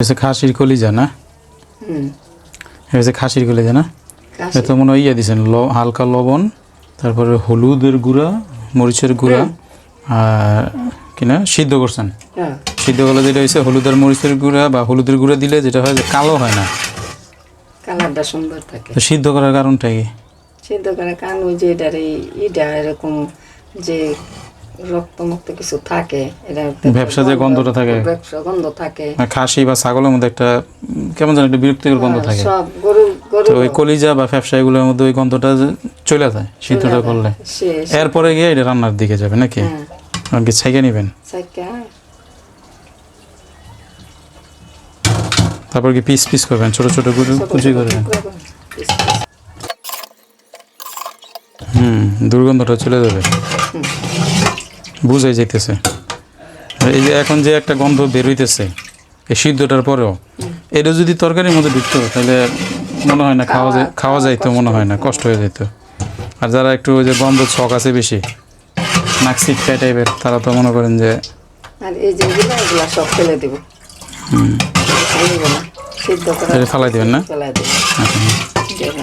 হচ্ছে খাসির কলিজা না? এটা খাসির কলিজা না? কাশি এটা মনে হয় ইয়ে দিয়েছেন হালকা লবণ তারপরে হলুদের গুঁড়া মরিচের গুঁড়া আর কিনা সিদ্ধ করছেন? হ্যাঁ। সিদ্ধ করলে যেটা হয়েছে হলুদের মরিচের গুঁড়া বা হলুদের গুঁড়া দিলে যেটা হয় যে কালো হয় না। কালারটা সুন্দর থাকে। তো সিদ্ধ করার কারণটা কি? সিদ্ধ করে কান ওই যে এটার এই ইটা এরকম যে রক্ত মুক্ত কিছু থাকে এটা ব্যবসা যে গন্ধটা থাকে। ব্যবসা গন্ধ থাকে। খাসি বা ছাগলের মধ্যে একটা কেমন যেন একটা বিরক্তিকর গন্ধ থাকে। সব গরু গরু ওই কলিজা বা ব্যবসা এগুলোর মধ্যে ওই গন্ধটা চলে যায় সিদ্ধটা করলে এরপরে গিয়ে এটা রান্নার দিকে যাবে নাকি? হ্যাঁ। আর ছাইকে নেবেন। তারপর কি পিস পিস করবেন ছোট ছোট করে? কুচি করবেন হুম দুর্গন্ধটা চলে যাবে। বুঝাই যাইতেছে। এই যে এখন যে একটা গন্ধ বের হইতেছে এই সিদ্ধটার পরেও এটা যদি তরকারির মধ্যে ঢুকতো তাহলে মনে হয় না খাওয়া যায় খাওয়া যাইতো মনে হয় না কষ্ট হয়ে যেত আর যারা একটু ওই যে গন্ধ ছক আছে বেশি নাক সিটকাই টাইপের তারা তো মনে করেন যে আর এই যে এগুলো এগুলো সব ফেলে দেব। এইগুলো সিদ্ধ করে এটা ফালাই দিবেন না?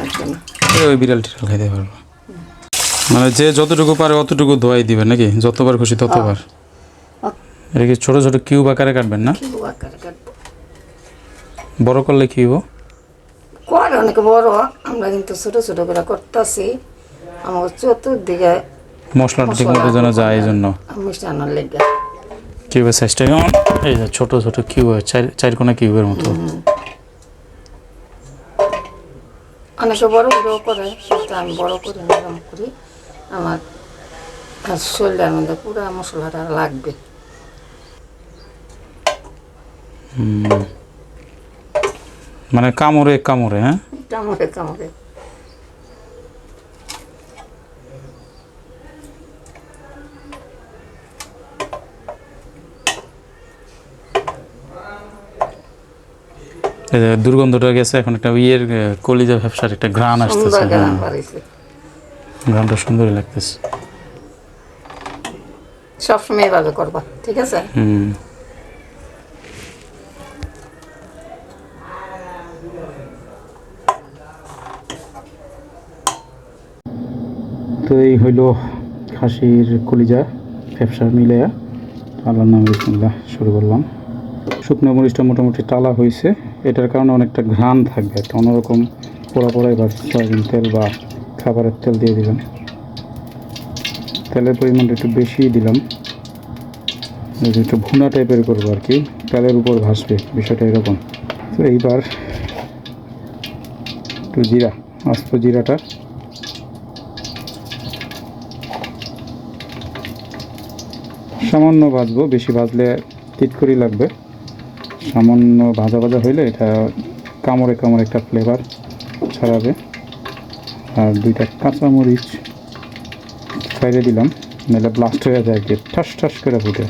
আচ্ছা। ওই বিড়ালটি খাইতে পারব। মানে যে যতটুকু পারে অতটুকু ধোয়াই দিবেন নাকি? যতবার খুশি ততবার। এটা কি ছোট ছোট কিউব আকারে কাটবেন না? বড় করলে কি হব করে অনেক বড় আমরা কিন্তু ছোট ছোট করে করতেছি। আমার চতুর্দিকে মশলাটা ঠিক মতো যেন যায় এই জন্য। মিশানোর লেগে। কিউবের সাইজটা কেমন এই যে ছোট ছোট কিউব চার চার কোনা কিউবের মতো। অনেকে বড় বড় করে আমি বড় করে নরম করি। আমার শরীরের মধ্যে পুরো মশলাটা লাগবে। মানে কামড়ে কামড়ে হ্যাঁ? কামড়ে কামড়ে। দুর্গন্ধটা গেছে এখন একটা ইয়ের কলিজা ব্যবসার একটা ঘ্রাণ আসতেছে হ্যাঁ, ঘ্রাণটা সুন্দরই লাগতেছে। সবসময় এভাবে করবা ঠিক আছে? হুম। তো এই হইল খাসির কলিজা ব্যবসা মিলে আল্লাহর নাম বিসমুল্লাহ শুরু করলাম। শুকনো মরিচটা মোটামুটি টালা হয়েছে এটার কারণে অনেকটা ঘ্রাণ থাকবে। একটা অন্যরকম পোড়া পোড়াই বা সয়াবিন তেল বা খাবারের তেল দিয়ে দিলাম। তেলের পরিমাণটা একটু বেশি দিলাম। একটু ভুনা টাইপের করব আর কি। তেলের উপর ভাসবে, বিষয়টা এরকম। তো এইবার একটু জিরা, আস্ত জিরাটা। সামান্য ভাজবো, বেশি ভাজলে তিতকরি লাগবে। সামান্য ভাজা ভাজা হইলে এটা কামড়ে কামড়ে একটা ফ্লেভার ছড়াবে। আর দুইটা কাঁচামরিচ সাইডে দিলাম, নাহলে ব্লাস্ট হয়ে যায় যে ঠাস ঠাস করে ফুটে।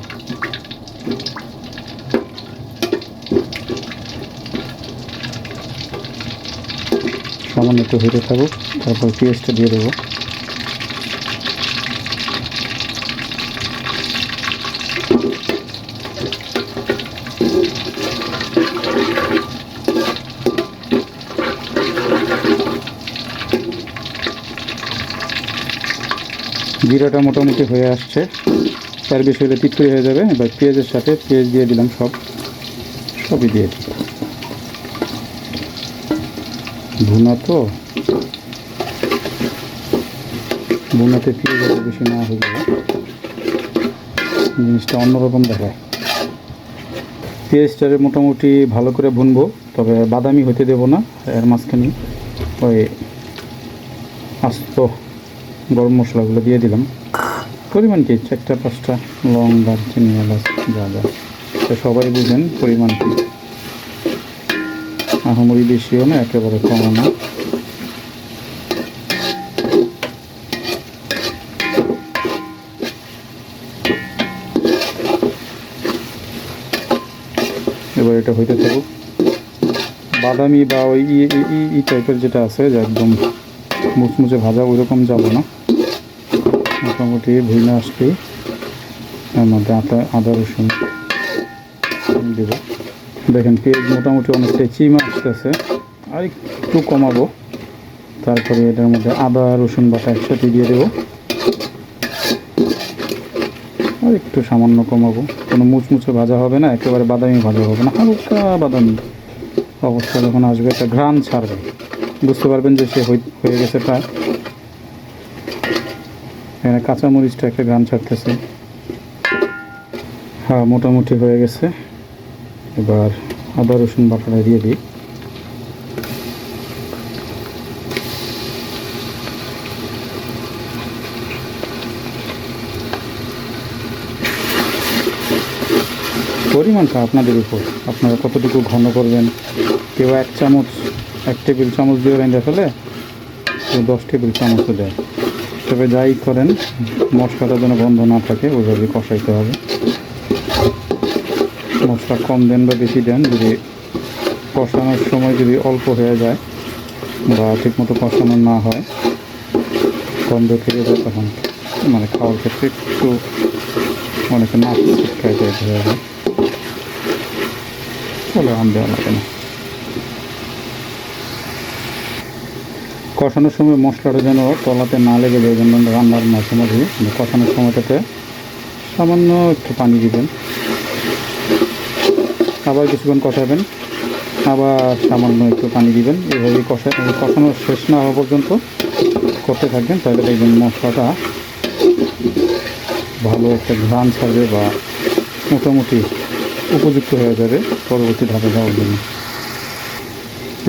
সামান্য একটু হতে থাকুক তারপর পেঁয়াজটা দিয়ে দেবো। জিরাটা মোটামুটি হয়ে আসছে। তার বেশি হলে হয়ে যাবে। এবার পেঁয়াজের সাথে পেঁয়াজ দিয়ে দিলাম সব। সবই দিয়ে দিই ভুনা তো। ভুনাতে পেঁয়াজ বেশি না হয়ে যাবে জিনিসটা অন্যরকম দেখায়। পেঁয়াজটারে মোটামুটি ভালো করে ভুনবো, তবে বাদামি হতে দেবো না। এর মাঝখানে ওই আস্ত গরম মশলাগুলো দিয়ে দিলাম। পরিমাণ কি? চারটা, পাঁচটা, লং দারচিনি, এলাচ, যা যা। তো সবাই বুঝেন পরিমাণ কি। আহামরি বেশিও না, একেবারে কমও না। এবার এটা হইতে থাকুক। বাদামি বা ওই ই- টাইপের যেটা আছে, যে একদম মুচমুচে ভাজা ওই রকম যাব না। মোটামুটি ভুইনা আসলেই এর মধ্যে আদা আদা, রসুন দেবো। দেখেন পেঁয়াজ মোটামুটি অনেকটাই চিমা আসতেছে আর একটু কমাবো। তারপরে এটার মধ্যে আদা, রসুন বাটা একসাথে দিয়ে দেবো। আর একটু সামান্য কমাবো। কোনো মুচমুচে ভাজা হবে না, একেবারে বাদামি ভাজা হবে না, হালকা বাদামি অবস্থা যখন আসবে, একটা ঘ্রাণ ছাড়বে। বুঝতে পারবেন যে সে হয়ে গেছে প্রায়। এখানে কাঁচামরিচটা একটা গান ছাড়তেছে। হ্যাঁ মোটামুটি হয়ে গেছে। এবার আদা, রসুন বাটাটা দিয়ে দিই। পরিমাণটা আপনাদের উপর। আপনারা কতটুকু ঘন করবেন? কেউ এক চামচ, এক টেবিল চামচ দিয়ে রেঁধে ফেলে কেউ দশ টেবিল চামচও দেয়। তবে যাই করেন, মশলাটা যেন বন্ধ না থাকে, ওইভাবে কষাইতে হবে। মশলা কম দেন বা বেশি দেন, যদি কষানোর সময় যদি অল্প হয়ে যায় বা ঠিকমতো কষানো না হয়, গন্ধ থেকে যায় তখন মানে খাওয়ার ক্ষেত্রে একটু অনেকে না টাইপ হয়ে যায় চলো আম দেওয়া লাগে না। কষানোর সময় মশলাটা যেন তলাতে না লেগে যায় যেন রান্নার মাঝে মাঝে মানে কষানোর সময়টাতে সামান্য একটু পানি দিবেন। আবার কিছুক্ষণ কষাবেন, আবার সামান্য একটু পানি দিবেন। এভাবে কষা কষানো শেষ না হওয়া পর্যন্ত করতে থাকবেন, তাহলে দেখবেন মশলাটা ভালো একটা ঘ্রাণ ছাড়বে বা মোটামুটি উপযুক্ত হয়ে যাবে পরবর্তী ধাপে যাওয়ার জন্য।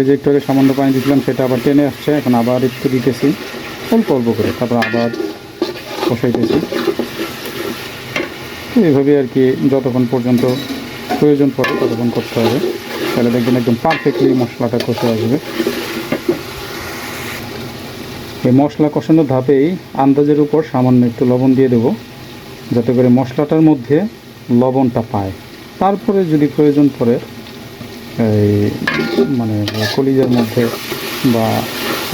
আগে সামান্য পানি দিয়েছিলাম, সেটা আবার টেনে আসছে। এখন আবার একটু দিতেছি। অল্প অল্প করে। তারপর আবার কষাইতেছি তো এইভাবে আর কি যতক্ষণ পর্যন্ত প্রয়োজন পড়ে ততক্ষণ করতে হবে। তাহলে দেখবেন একদম পারফেক্টলি মশলাটা কষে আসবে। এই মশলা কষানোর ধাপেই আন্দাজের উপর সামান্য একটু লবণ দিয়ে দেবো, যাতে করে মশলাটার মধ্যে লবণটা পায়। তারপরে যদি প্রয়োজন পড়ে মানে কলিজার মধ্যে বা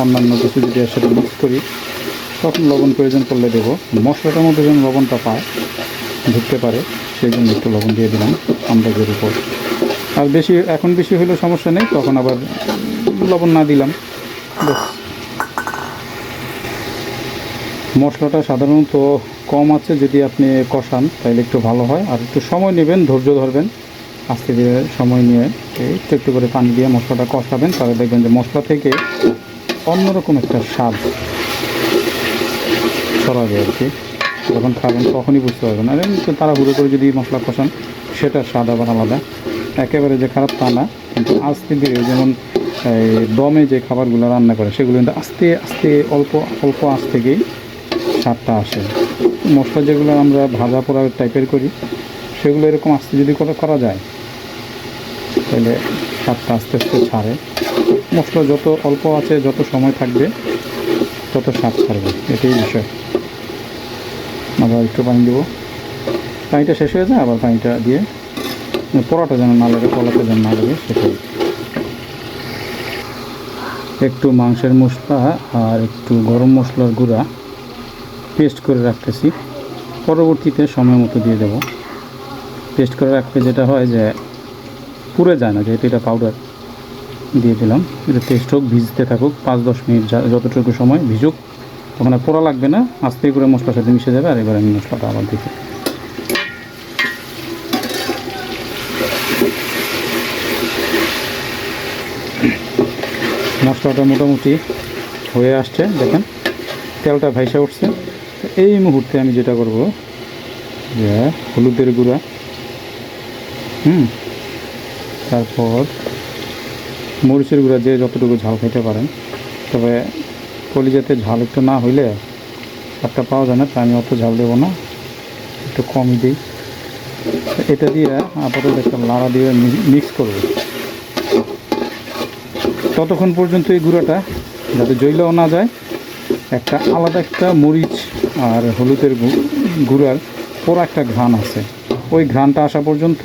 অন্যান্য কিছু যদি সাথে মিক্স করি, তখন লবণ প্রয়োজন করলে দেবো। মশলাটার মধ্যে যেন লবণটা পায়, ঢুকতে পারে, সেই জন্য একটু লবণ দিয়ে দিলাম আন্দাজের উপর। আর বেশি, এখন বেশি হলেও সমস্যা নেই, তখন আবার লবণ না দিলাম। মশলাটা সাধারণত কম আছে, যদি আপনি কষান, তাহলে একটু ভালো হয়। আর একটু সময় নেবেন, ধৈর্য ধরবেন। আস্তে ধীরে সময় নিয়ে একটু একটু করে পানি দিয়ে মশলাটা কষাবেন, তাহলে দেখবেন যে মশলা থেকে অন্যরকম একটা স্বাদ ছড়াবে আর কি। যখন খাবেন তখনই বুঝতে পারবেন। আর এমনি তাড়াহুড়ো করে যদি মশলা কষান সেটার স্বাদ আবার আলাদা। একেবারে যে খারাপ তা না, কিন্তু আস্তে ধীরে যেমন দমে যে খাবারগুলো রান্না করে, সেগুলো কিন্তু আস্তে আস্তে, অল্প অল্প আঁচ থেকেই স্বাদটা আসে। মশলা যেগুলো আমরা ভাজা পোড়া টাইপের করি সেগুলো এরকম আস্তে যদি করা করা যায়, তাহলে স্বাদটা আস্তে আস্তে ছাড়ে। মশলা যত অল্প আছে, যত সময় থাকবে, তত স্বাদ ছাড়বে। এটাই বিষয়। আবার একটু পানি দেবো। পানিটা শেষ হয়ে যায়, আবার পানিটা দিয়ে পোড়াটা যেন না লাগে কলাটা যেন না লাগে, সেটাই। একটু মাংসের মশলা আর একটু গরম মশলার গুঁড়া পেস্ট করে রাখতেছি। পরবর্তীতে সময় মতো দিয়ে দেবো। পেস্ট করে রাখলে যেটা হয় যে পুড়ে যায় না, যেহেতু এটা পাউডার দিয়ে দিলাম। এটা পেস্ট হোক, ভিজতে থাকুক, পাঁচ দশ মিনিট যতটুকু সময় ভিজুক, তখন আর পোড়া লাগবে না, আস্তে করে মশলার সাথে মিশে যাবে, আর এবার আমি মশলাটা আবার দিচ্ছি। মশলাটা মোটামুটি হয়ে আসছে, দেখেন। তেলটা ভাইসা উঠছে। এই মুহূর্তে আমি যেটা করব, যে হলুদের গুঁড়া হুম। তারপর মরিচের গুঁড়া যে যতটুকু ঝাল খেতে পারেন। তবে কলিজাতে ঝাল একটু না হইলে একটা পাওয়া যায় না তাই আমি অত ঝাল দেবো না। একটু কমই দিই। এটা দিয়ে আপাতত একটা লাড়া দিয়ে মিক্স করব। ততক্ষণ পর্যন্ত এই গুঁড়াটা যাতে জৈলাও না যায়, একটা আলাদা একটা মরিচ আর হলুদের গুঁড়ার পোড়া একটা ঘ্রাণ আছে। ওই ঘ্রাণটা আসা পর্যন্ত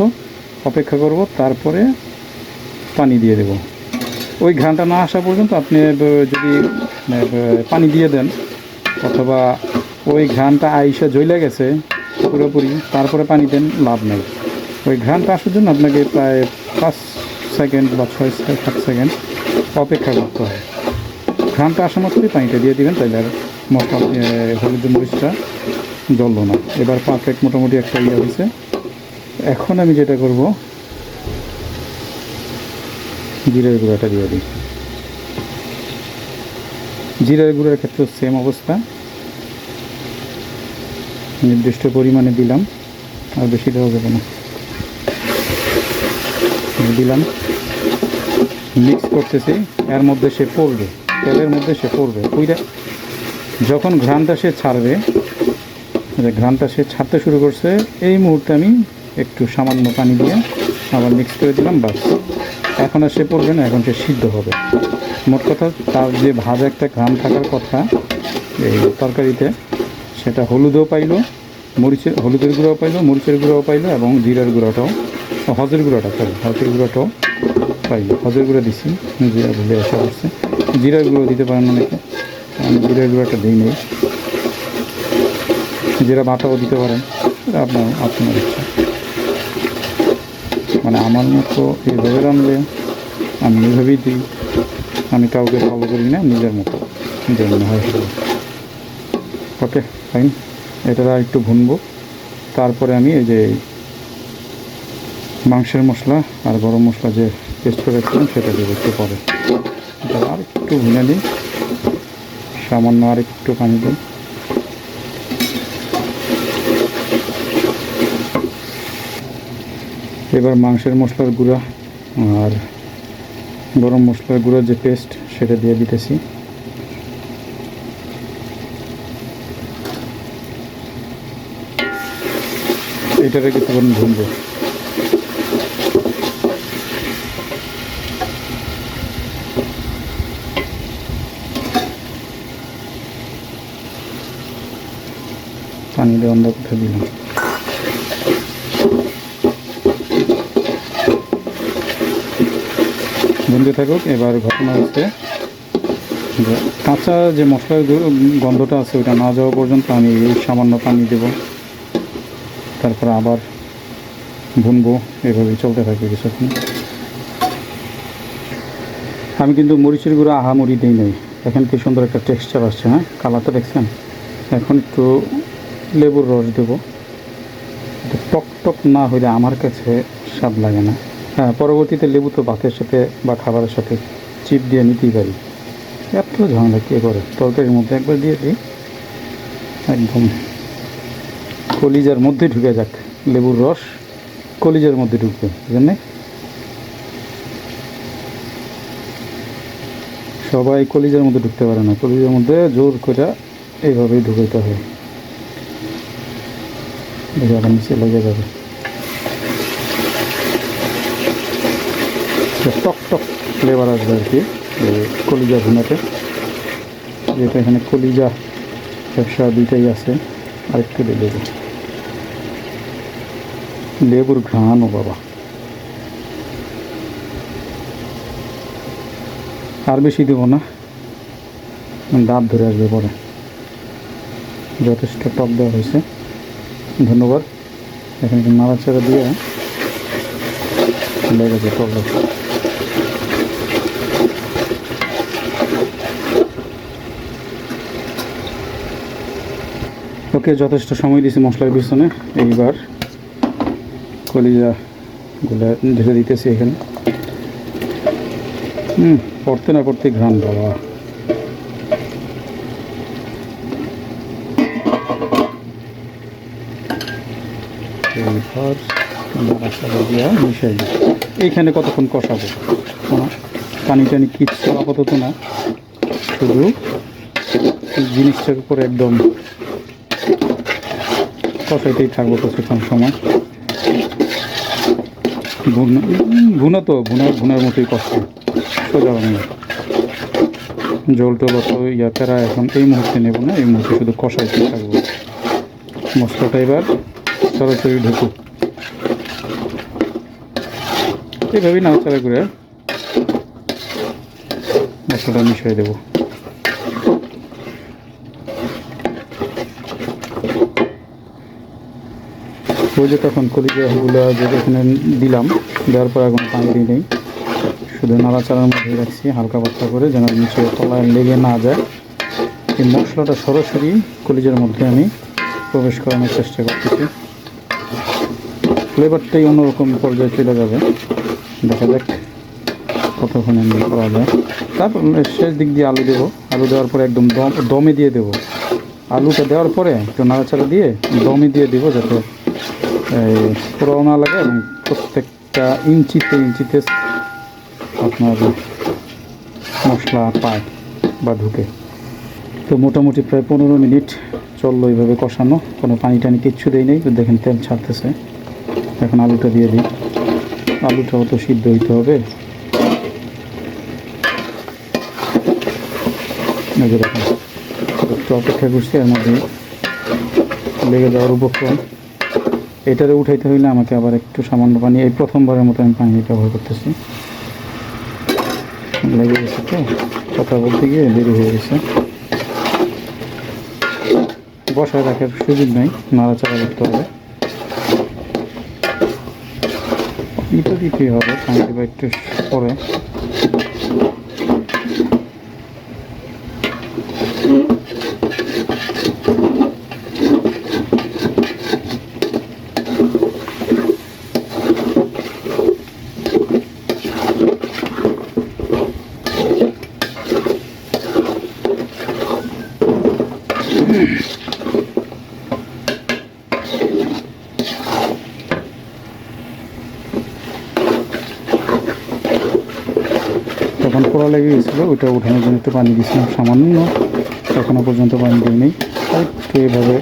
অপেক্ষা করব, তারপরে পানি দিয়ে দেব। ওই ঘ্রাণটা না আসা পর্যন্ত আপনি যদি পানি দিয়ে দেন, অথবা ওই ঘ্রাণটা আইসা জ্বলে গেছে পুরোপুরি, তারপরে পানি দেন, লাভ নেই। ওই ঘ্রাণটা আসার জন্য আপনাকে প্রায় পাঁচ সেকেন্ড বা ছয় সাত সেকেন্ড অপেক্ষা করতে হয় ঘ্রানটা আসা মাত্রই পানিটা দিয়ে দিবেন তাহলে আর মশলা হলুদ মরিচটা জ্বললো না। এবার পারফেক্ট মোটামুটি একটা ইয়ে হয়েছে। এখন আমি যেটা করব, জিরের গুঁড়াটা দিয়ে দিই। জিরের গুঁড়ার ক্ষেত্রে সেম অবস্থা। নির্দিষ্ট পরিমাণে দিলাম, আর বেশি দেওয়া যাবে না। দিলাম। মিক্স করতেছি, এর মধ্যে সে পড়বে, তেলের মধ্যে সে পড়বে। ওইটা যখন ঘ্রানটা সে ছাড়বে ঘ্রানটা সে ছাড়তে শুরু করছে, এই মুহূর্তে আমি একটু সামান্য পানি দিয়ে আবার মিক্স করে দিলাম, বাস। এখন আর সে পড়বে না এখন সে সিদ্ধ হবে। মোট কথা, তার যে ভাজা একটা ঘ্রান থাকার কথা, এই তরকারিতে, সেটা হলুদও পাইলো, মরিচের, হলুদের গুঁড়াও পাইলো, মরিচের গুঁড়াও পাইলো এবং জিরার গুঁড়াটাও হজের গুঁড়াটা সরি হজের গুঁড়াটাও পাইলো। হজের গুঁড়া দিছি জিরা ভুলে আসা করছে জিরার গুঁড়ো দিতে পারেন অনেকে, আমি জিরার গুঁড়াটা দিই নেই। জিরা বাটাও দিতে পারেন আপনার আপনার ইচ্ছা। মানে আমার মতো এইভাবে রানলে আমি এইভাবেই দিই। আমি কাউকে ফলো করি না, নিজের মতো। মনে হয়। ওকে ফাইন এটা একটু ভুনবো। তারপরে আমি এই যে মাংসের মশলা আর গরম মশলা যে পেস্ট করে রাখছিলাম, সেটা দেবো একটু পরে। আর একটু ভুনে দিই সামান্য আর একটু পানি দিই। এবার মাংসের মশলার গুঁড়া আর গরম মশলার গুঁড়োর যে পেস্ট সেটা দিয়ে দিতেছি। এটারে কিছুক্ষণ ভুনবো। পানি দিয়ে অন্ধ কোথা দিলাম। বন্ধু থাকুক, এবার ঘটনা হচ্ছে কাঁচা যে মশলার গন্ধটা আছে ওটা না যাওয়া পর্যন্ত আমি সামান্য পানি দেব। তারপর আবার ভুনবো, এভাবে চলতে থাকবে কিছুক্ষণ। আমি কিন্তু মরিচের গুঁড়ো আহামরি দিই নাই। এখন কি সুন্দর একটা টেক্সচার আসছে হ্যাঁ? কালারটা দেখছেন? এখন একটু লেবুর রস দেবো। টক টক না হলে আমার কাছে স্বাদ লাগে না। হ্যাঁ পরবর্তীতে লেবু তো ভাতের সাথে বা খাবারের সাথে চিপ দিয়ে নিতেই পারি। এত ঝামেলা কে করে? তরকারির মধ্যে একবার দিয়ে দিই। একদম। কলিজার মধ্যে ঢুকে যাক লেবুর রস। কলিজার মধ্যে ঢুকবে, বুঝলেন? সবাই কলিজার মধ্যে ঢুকতে পারে না। কলিজার মধ্যে জোর করে এইভাবেই ঢুকাইতে হয়। আবার নিচে লেগে যাবে। একটা টক টক ফ্লেভার আসবে আর কি কলিজা ভুনাতে। যেটা এখানে কলিজা ব্যবসা দুইটাই আছে, আরেকটু দিয়ে দেবো। লেবুর ঘ্রাণ ও বাবা। আর বেশি দেবো না দাঁত ধরে আসবে পরে। যথেষ্ট টক দেওয়া হয়েছে, ধন্যবাদ। এখানে নাড়াচাড়া দিয়ে লেগেছে টক। ওকে যথেষ্ট সময় দিয়েছি মশলার পিছনে, এইবার কলিজাগুলো ঢেলে দিতেছি এখানে। হুম, পড়তে না পড়তে ঘ্রাণ, বাবা। এইখানে কতক্ষণ কষাবো? পানি টানি কিচ্ছু আপাতত না। শুধু জিনিসটার উপরে একদম কষাইতেই থাকব কিছুক্ষণ সময়? ভুনা তো ভুনা ভুনার মতোই কষ্ট। সোজা জল টল অত ইয়া এখন এই মুহূর্তে নেব না, এই মুহূর্তে শুধু কষাইতেই থাকব। মশলাটা এবার সরাসরি ঢুকুক এইভাবেই নাড়াচাড়া করে মশলাটা মিশিয়ে দেবো। ওই যে তখন কলিজাগুলো যে এখানে দিলাম, দেওয়ার পর এখন পানি দিই নেই। শুধু নাড়াচাড়ার মধ্যে রাখছি, হালকা পাতলা করে যেন নিচে তলায় লেগে না যায়। এই মশলাটা সরাসরি কলিজের মধ্যে আমি প্রবেশ করানোর চেষ্টা করতেছি। ফ্লেভারটাই অন্যরকম পর্যায়ে চলে যাবে। দেখা যাক কতক্ষণ করা যায়। তারপর শেষ দিক দিয়ে আলু দেবো। আলু দেওয়ার পরে একদম দম দমে দিয়ে দেবো। আলুটা দেওয়ার পরে একটু নাড়াচাড়া দিয়ে দমে দিয়ে দেবো যাতে পোড়াও লাগে এবং প্রত্যেকটা ইঞ্চিতে ইঞ্চিতে আপনার মশলা পায় বা ঢুকে। তো মোটামুটি প্রায় পনেরো মিনিট চলল এইভাবে কষানো। কোনো পানি টানি কিচ্ছু দেই নেই দেখেন তেল ছাড়তেছে। এখন আলুটা দিয়ে দিই। আলুটাও তো সিদ্ধ হইতে হবে। একটু অপেক্ষা করছি, এর মধ্যে লেগে যাওয়ার উপক্রম। এটারে উঠাইতে হইলে আমাকে আবার একটু সামান্য পানি, এই প্রথমবারের মতো আমি পানি ব্যবহার করতেছি। লেগে গেছে তো, কথা বলতে গিয়ে দেরি হয়ে গেছে। বসায় রাখার সুযোগ নেই, নাড়াচাড়া করতে হবে। এটা দিতেই হবে পানি দেবো একটু পরে তখন পোড়া লেগে গেছিল ওইটা উঠানোর জন্য একটু পানি দিয়েছিলাম সামান্য এখনও পর্যন্ত পানি দিই নেই। একটু এইভাবে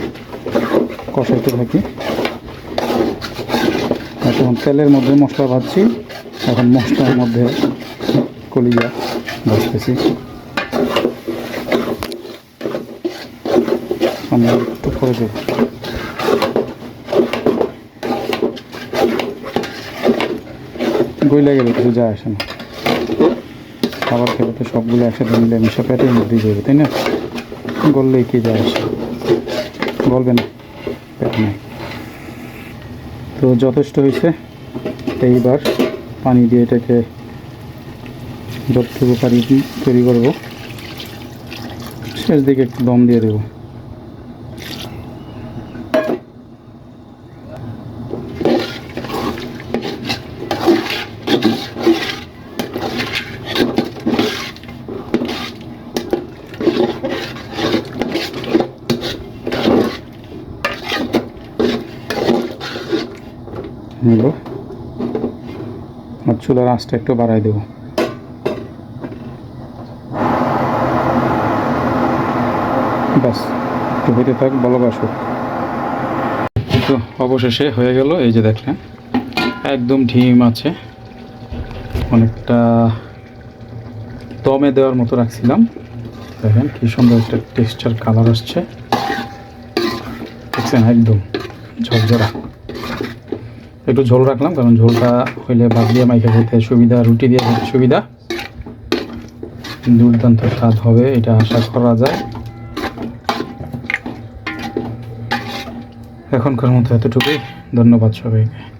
কষাইতে থাকি। এখন তেলের মধ্যে মশলা ভাজছি, এখন মশলার মধ্যে কলিজা ভাজতেছি। আমরা একটু করে দেব। গইলা গেলে কিছু যায় আসে না। খাবার খেলে তো সবগুলো একসাথে মিলে মিশে পেটের মধ্যেই যাবে, তাই না? গললেই কে যায় গলবে না, পেট নাই। তো যথেষ্ট হয়েছে, এইবার পানি দিয়ে এটাকে যতটুকু পারি তৈরি করব। শেষ দিকে একটু দম দিয়ে দেবো নিল আর চুলার আঁচটা একটু বাড়াই দেবো। ব্যাস, একটু হইতে থাক আসুক তো অবশেষে হয়ে গেল, এই যে দেখলেন, একদম ঢিম আছে। অনেকটা দমে দেওয়ার মতো রাখছিলাম। দেখেন কি সুন্দর একটা টেক্সচার কালার আসছে। দেখছেন, একদম ঝরঝরা। একটু ঝোল রাখলাম, কারণ ঝোলটা হইলে ভাত দিয়ে মাইকে খেতে সুবিধা, রুটি দিয়ে খেতে সুবিধা। দুর্দান্ত স্বাদ হবে, এটা আশা করা যায়। এখনকার মতো এতটুকুই, ধন্যবাদ সবাইকে।